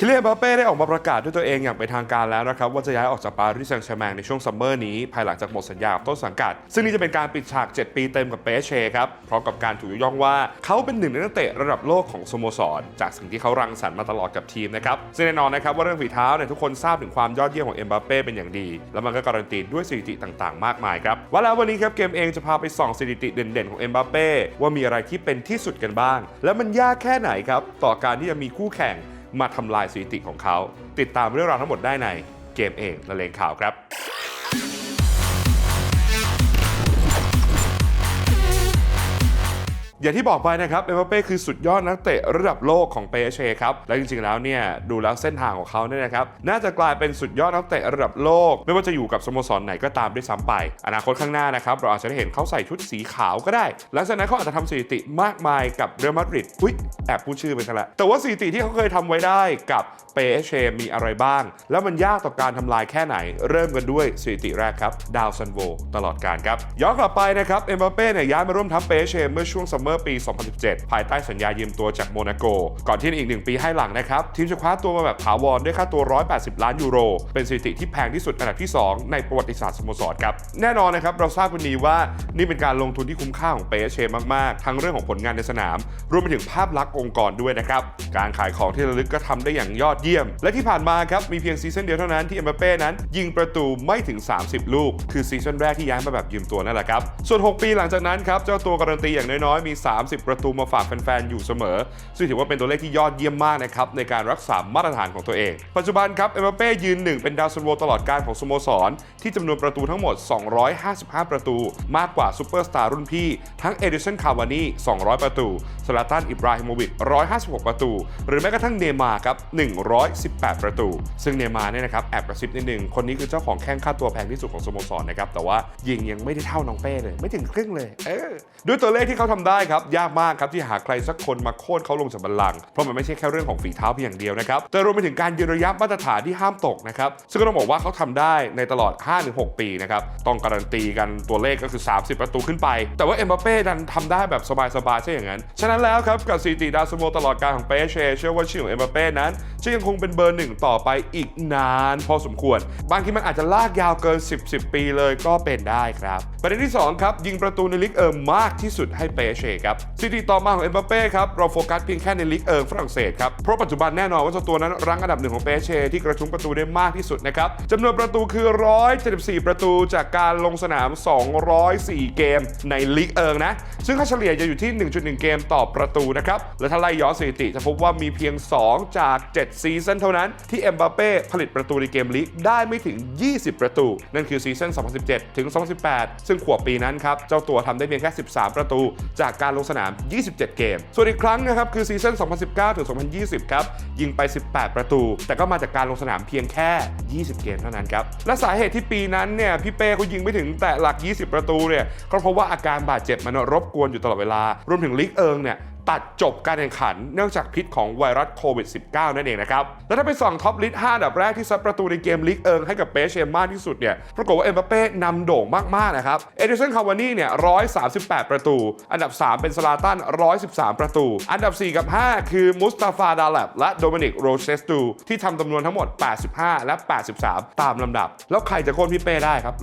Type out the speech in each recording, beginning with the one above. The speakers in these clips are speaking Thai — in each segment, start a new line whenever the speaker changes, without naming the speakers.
คิเลียนบาเป้ได้ออกมาประกาศด้วยตัวเองอย่างเป็นทางการแล้วนะครับว่าจะย้ายออกจากปารีสแซงต์แชร์แมงในช่วงซัมเมอร์นี้ภายหลังจากหมดสัญญากับต้นสังกัด ซึ่งนี่จะเป็นการปิดฉาก 7 ปีเต็มกับเปเชครับพร้อมกับการถูกยกย่องว่าเขาเป็นหนึ่งในนักเตะระดับโลกของสโมสร จากสิ่งที่เขารังสรรค์มาตลอดกับทีมนะครับซึ่งแน่นอนนะครับว่าเรื่องฝีเท้าเนี่ยทุกคนทราบถึงความยอดเยี่ยมของเอ็มบาเป้เป็นอย่างดี แล้วมันก็การันตีด้วยสถิติต่างๆ มากมายครับว่าแล้ววันนี้ครับเกมเองจะพาไปส่องสถิติเด่นๆของเอ็มบาเป้ว่ามีอะไรที่เป็นที่สุดกันบ้าง และมันยากแค่ไหนครับต่อการที่จะมีคู่แข่ง มาทำลายสถิติของเขา ติดตามเรื่องราวทั้งหมดได้ในเกมเองละเลงข่าวครับ อย่างที่บอกไปนะครับเอ็มบัปเป้คือสุดยอดนักเตะระดับโลกของเปเชครับ และจริงๆแล้วเนี่ยดูแล้วเส้นทางของเขาเนี่ยนะครับน่าจะกลายเป็นสุดยอดนักเตะระดับโลก ไม่ว่าจะอยู่กับสโมสรไหนก็ตามด้วยซ้ำไป อนาคตข้างหน้านะครับเราอาจจะได้เห็นเขาใส่ชุดสีขาวก็ได้ หลังจากนั้นเขาอาจจะทำสถิติมากมายกับเรอัลมาดริดอุ้ยแอบพูดชื่อไปซะล้วแต่ว่าสถิติที่เขาเคยทำไว้ได้กับ เปเชมีอะไรบ้าง แล้วมันยากต่อการทำลายแค่ไหน เริ่มกันด้วยสถิติแรกครับ ดาวซันโวตลอดการครับ ย้อนกลับไปนะครับ เอ็มบัปเป้เนี่ยย้ายมาร่วมทัพเปเช่เมื่อช่วงซัมเมอร์ปี 2017 ภายใต้สัญญายืมตัวจากโมนาโก ก่อนที่อีกหนึ่งปีให้หลังนะครับ ทีมจะคว้าตัวมาแบบถาวรด้วยค่าตัว 180 ล้านยูโร เป็นสถิติที่แพงที่สุดอันดับที่ 2 ในประวัติศาสตร์สโมสรครับ แน่นอนนะครับเราทราบกันดีว่านี่เป็นการลงทุนที่คุ้มค่าของเปเชมาก ๆ ทั้งเรื่องของผลงานในสนาม รวมไปถึงภาพลักษณ์องค์กรด้วยนะครับ การขายของที่ระลึกก็ทำได้อย่างยอดเยี่ยมและที่ผ่านมาครับ มีเพียงซีซั่นเดียวเท่านั้นที่เอ็มบัปเป้นั้น ยิงประตูไม่ถึง 30 ลูก คือซีซั่นแรกที่ย้ายมาแบบยืมตัวนั่นแหละครับ ส่วน 6 ปีหลังจากนั้นครับเจ้าตัวการันตีอย่างน้อยๆมี 30 ประตูมาฝากแฟนๆอยู่เสมอ ซึ่งถือว่าเป็นตัวเลขที่ยอดเยี่ยมมากนะครับในการรักษามาตรฐานของตัวเอง ปัจจุบันครับเอ็มบัปเป้ยืนหนึ่งเป็นดาวซันโวตลอดการของสโมสร ที่จำนวนประตูทั้งหมด 255 ประตู มากกว่าซูเปอร์สตาร์รุ่นพี่ทั้งเอดิสันคาวานี200 ประตูสลาตันอิบราฮิโมวิช156 ประตู หรือแม้กระทั่งเนมาร์ครับ118 ประตู ซึ่งเนย์มาร์เนี่ยนะครับแอบกระซิบนิดนึง คนนี้คือเจ้าของแข้งค่าตัวแพงที่สุดของสโมสรนะครับ แต่ว่ายิงยังไม่ได้เท่าน้องเป้เลย ไม่ถึงครึ่งเลย เออด้วยตัวเลขที่เขาทำได้ครับ ยากมากครับที่หาใครสักคนมาโค่นเขาลงจากบัลลังก์เพราะมันไม่ใช่แค่เรื่องของฝีเท้าเพียงอย่างเดียวนะครับ แต่รวมไปถึงการยืนระยะมาตรฐานที่ห้ามตกนะครับ ซึ่งก็ต้องบอกว่าเขาทำได้ในตลอด 5-6 ปีนะครับ ต้องการันตีกันตัวเลขก็คือ 30 ประตูขึ้นไป แต่ว่าเอ็มบัปเป้ดันทำได้แบบสบายๆใช่อย่างนั้น ฉะนั้นแล้วครับกับสถิติดาวซัโวตลอดการของเปเช่เชื่อว่าชื่อของเอ็มบัปเป้นั้นจะยังคงเป็นเบอร์หนึ่งต่อไปอีกนาน พอสมควร บางทีมันอาจจะลากยาวเกิน 10 10 ปีเลยก็เป็นได้ครับ ประเด็นที่สองครับ ยิงประตูในลีกเอิงมากที่สุดให้เปเช่ครับสถิติต่อมาของเอ็มบัปเป้ครับ เราโฟกัสเพียงแค่ในลีกเอิงฝรั่งเศสครับ เพราะปัจจุบันแน่นอนว่าเจ้าตัวนั้นรั้งอันดับหนึ่งของเปเช่ที่กระทุ้งประตูได้มากที่สุดนะครับจำนวนประตูคือ 174 ประตูจากการลงสนาม 204 เกมในลีกเอิงนะซึ่งค่าเฉลี่ยจะอยู่ที่ 1.1 เกมต่อประตูนะครับและถ้าไล่ย้อนสถิติจะพบว่ามีเพียง 2 จาก 7ซีซั่นเท่านั้นที่เอ็มบาเป้ผลิตประตูในเกมลีกได้ไม่ถึง 20 ประตู นั่นคือซีซั่น 2017 ถึง 2018 ซึ่งขวบปีนั้นครับ เจ้าตัวทำได้เพียงแค่ 13 ประตู จากการลงสนาม 27 เกม ส่วนอีกครั้งนะครับ คือซีซั่น 2019 ถึง 2020 ครับ ยิงไป 18 ประตู แต่ก็มาจากการลงสนามเพียงแค่ 20 เกมเท่านั้นครับ และสาเหตุที่ปีนั้นเนี่ยพี่เป้เขายิงไม่ถึงแต่หลัก 20 ประตูเนี่ยก็เพราะว่าอาการบาดเจ็บมันรบกวนอยู่ตลอดเวลารวมถึงลีกเอิงเนี่ย ตัดจบการแข่งขันเนื่องจากพิษของไวรัสโควิด -19 นั่นเองนะครับ แล้วถ้าไปส่องท็อปลิสต์5อันดับแรกที่ซัดประตูในเกมลีกเอิงให้กับเปเชมมากที่สุดเนี่ยปรากฏว่าเอ็มบัปเป้นำโด่งมากๆนะครับเอเดิสันคาวานี่เนี่ย138 ประตู อันดับ 3 เป็นสลาตัน 113 ประตู อันดับ 4 กับ 5 คือมุสตาฟาดาลับและโดมินิกโรเชสตูที่ทำจำนวนทั้งหมด 85 และ 83 ตามลำดับ แล้วใครจะโค่นพี่เป้ได้ครับ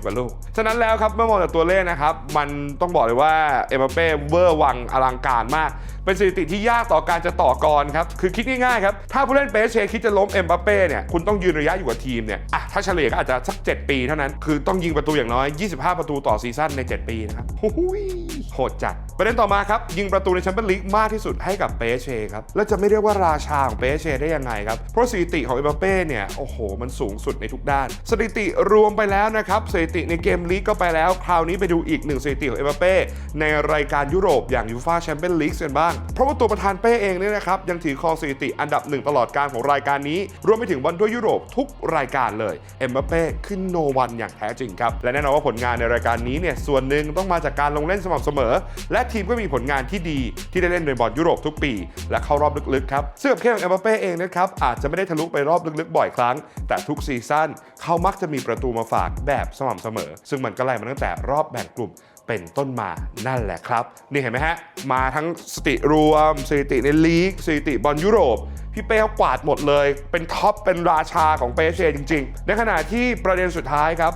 170 กว่าลูก ฉะนั้นแล้วครับเมื่อมองจากตัวเลขนะครับมันต้องบอกเลยว่าเอ็มบัปเป้เวอร์วังอลังการมากเป็นสถิติที่ยากต่อการจะต่อกรครับ คือคิดง่ายๆครับ ถ้าผู้เล่นเปเชคิดจะล้มเอ็มบัปเป้เนี่ย คุณต้องยืนระยะอยู่กับทีมเนี่ยอะถ้าเฉลี่ยก็อาจจะสัก 7 ปีเท่านั้น คือต้องยิงประตูอย่างน้อย 25 ประตูต่อซีซั่นใน 7 ปีนะครับโอ้โหโหดจัด ประเด็นต่อมาครับ ยิงประตูในแชมเปี้ยนลีกมากที่สุดให้กับเปเชครับ แล้วจะไม่เรียกว่าราชาของเปเชได้ยังไงครับ เพราะสถิติของเอ็มบัปเป้เนี่ย โอ้โห มันสูงสุดในทุกด้าน สถิติรวมไปแล้วนะครับสถิติในเกมลีกก็ไปแล้ว คราวนี้ไปดูอีกหนึ่งสถิติของเอ็มบัปเป้ในรายการยุโรปอย่างยูฟ่าแชมเปี้ยนลีกกันบ้าง เพราะว่าตัวประธานเป้เองเนี่ยนะครับยังถือครองสถิติอันดับหนึ่งตลอดการของรายการนี้ รวมไปถึงบอลถ้วยยุโรปทุกรายการเลยเอ็มบัปเป้ขึ้นโนวันอย่างแท้จริงครับและแน่นอนว่าผลงานในรายการนี้เนี่ยส่วนหนึ่งต้องมาจากการลงเล่นสม่ำเสมอ และทีมก็มีผลงานที่ดีที่ได้เล่นในบอลยุโรปทุกปี และเข้ารอบลึกๆครับซึ่งกับเคของเอ็มบัปเป้เองนะครับอาจจะไม่ได้ทะลุไปรอบลึกๆ บ่อยครั้ง แต่ทุกซีซั่นเขามักจะมีประตูมาฝากแบบสม่ำเสมอ ซึ่งมันก็ไล่มาตั้งแต่รอบแบ่งกลุ่มเป็นต้นมานั่นแหละครับ นี่เห็นไหมฮะ มาทั้งสติรวมสถิติในลีกสถิติบอลยุโรป พี่เป้เขากวาดหมดเลย เป็นท็อปเป็นราชาของเปเชจริง ๆ ในขณะที่ประเด็นสุดท้ายครับ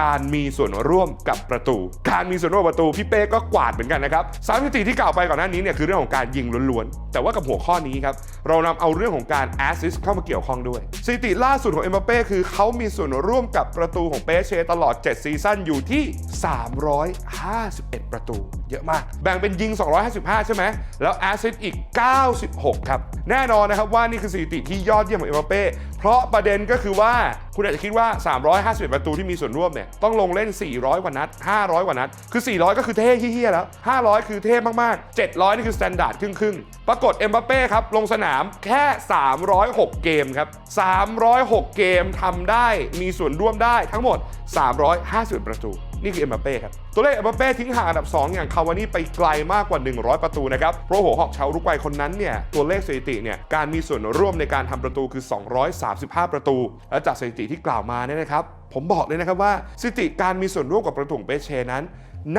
การมีส่วนร่วมกับประตู การมีส่วนร่วมประตูพี่เป้ก็กวาดเหมือนกันนะครับสามสถิติที่กล่าวไปก่อนหน้านี้เนี่ยคือเรื่องของการยิงล้วนๆ แต่ว่ากับหัวข้อนี้ครับเรานำเอาเรื่องของการแอสซิสเข้ามาเกี่ยวข้องด้วยสถิติล่าสุดของเอ็มบัปเป้คือเขามีส่วนร่วมกับประตูของเปเชตลอด 7 ซีซั่นอยู่ที่ 351 ประตู เยอะมาก แบ่งเป็นยิง 255 ใช่ไหมแล้วแอสซิสอีก 96 ครับ แน่นอนนะครับว่านี่คือสถิติที่ยอดเยี่ยมของเอ็มบัปเป้เพราะประเด็นก็คือว่าคุณอาจจะคิดว่า 351 ประตูที่มีส่วนร่วมเนี่ยต้องลงเล่น 400 กว่านัด 500 กว่านัด คือ 400 ก็คือเท่เฮี้ยแล้ว 500 คือเท่มากๆ 700 นี่คือสแตนดาร์ดครึ่งๆ ปรากฏเอ็มบัปเป้ครับ ลงสนามแค่ 306 เกมครับ 306 เกมทำได้มีส่วนร่วมได้ทั้งหมด 350ประตู นี่คือเอ็มบัปเป้ครับ ตัวเลขเอ็มบัปเป้ทิ้งห่างอันดับ 2 อย่างคาวานี่ไปไกลมากกว่า 100 ประตูนะครับ เพราะหัวหอกชาวรุกวัยคนนั้นเนี่ยตัวเลขสถิติเนี่ยการมีส่วนร่วมในการทำประตูคือ 235 ประตู และจากสถิติที่กล่าวมาเนี่ยนะครับผมบอกเลยนะครับว่าสถิติการมีส่วนร่วมกับประตูของเปเชนั้น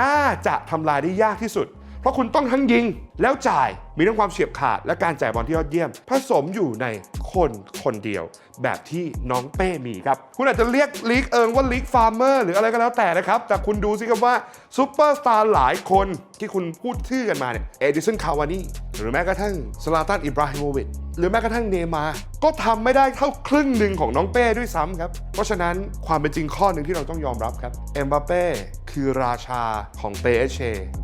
น่าจะทำลายได้ยากที่สุด เพราะคุณต้องทั้งยิงแล้วจ่ายมีทั้งความเฉียบขาดและการจ่ายบอลที่ยอดเยี่ยม ผสมอยู่ในคนคนเดียว แบบที่น้องเป้มีครับ คุณอาจจะเรียกลีกเอิงว่าลีกฟาร์มเมอร์หรืออะไรก็แล้วแต่นะครับ แต่คุณดูสิครับว่าซูเปอร์สตาร์หลายคนที่คุณพูดชื่อกันมาเนี่ยเอดิสันคาวานี หรือแม้กระทั่งสลาตันอิบราฮิโมวิชหรือแม้กระทั่งเนมา ก็ทำไม่ได้เท่าครึ่งหนึ่งของน้องเป้ด้วยซ้ำครับ เพราะฉะนั้นความเป็นจริงข้อหนึ่งที่เราต้องยอมรับครับ เอ็มบัปเป้คือราชาของเปเช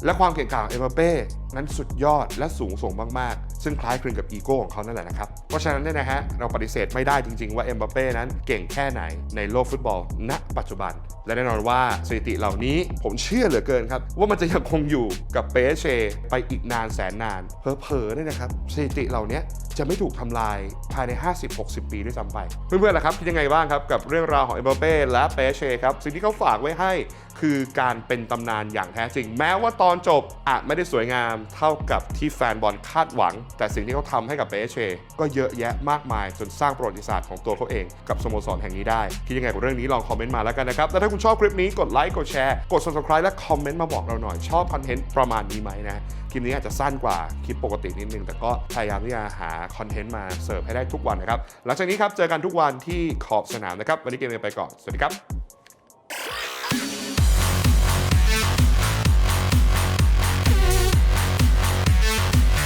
และความเก่งกาจของเอ็มบัปเป้นั้นสุดยอดและสูงส่งมากๆ ซึ่งคล้ายคลึงกับอีโก้ของเขานั่นแหละนะครับ เพราะฉะนั้นเนี่ยนะฮะเราปฏิเสธไม่ได้จริงๆ ว่าเอ็มบัปเป้นั้นเก่งแค่ไหนในโลกฟุตบอล ณ ปัจจุบันและแน่นอนว่าสถิติเหล่านี้ผมเชื่อเหลือเกินครับ ว่ามันจะยังคงอยู่กับเปเชไปอีกนานแสนนานเผลอๆเนี่ยนะครับสถิติเหล่านี้จะไม่ถูกทำลายภายใน 50-60 ปีด้วยซ้ำไป เพื่อนๆล่ะครับคิดยังไงบ้างครับ กับเรื่องราวของเอ็มบัปเป้และเปเชครับ สิ่งที่เขาฝากไว้ให้คือการเป็นตำนานอย่างแท้จริง แม้ว่าตอนจบอาจไม่ได้สวยงามเท่ากับที่แฟนบอลคาดหวัง แต่สิ่งที่เขาทำให้กับเปเชก็เยอะแยะมากมาย จนสร้างประวัติศาสตร์ของตัวเขาเอง กับสโมสรแห่งนี้ได้คิดยังไงกับเรื่องนี้ลองคอมเมนต์มาแล้วกันนะครับและถ้าคุณชอบคลิปนี้กดไลค์กดแชร์กด subscribe และคอมเมนต์มาบอกเราหน่อยชอบคอนเทนต์ประมาณนี้ไหมนะคลิปนี้อาจจะสั้นกว่าคลิปปกตินิดนึง แต่ก็พยายามที่จะหาคอนเทนต์มาเสิร์ฟให้ได้ทุกวันนะครับหลังจากนี้ครับเจอกันทุกวันที่ขอบสนามนะครับวันนี้เกมเองไปก่อนสวัสดีครับ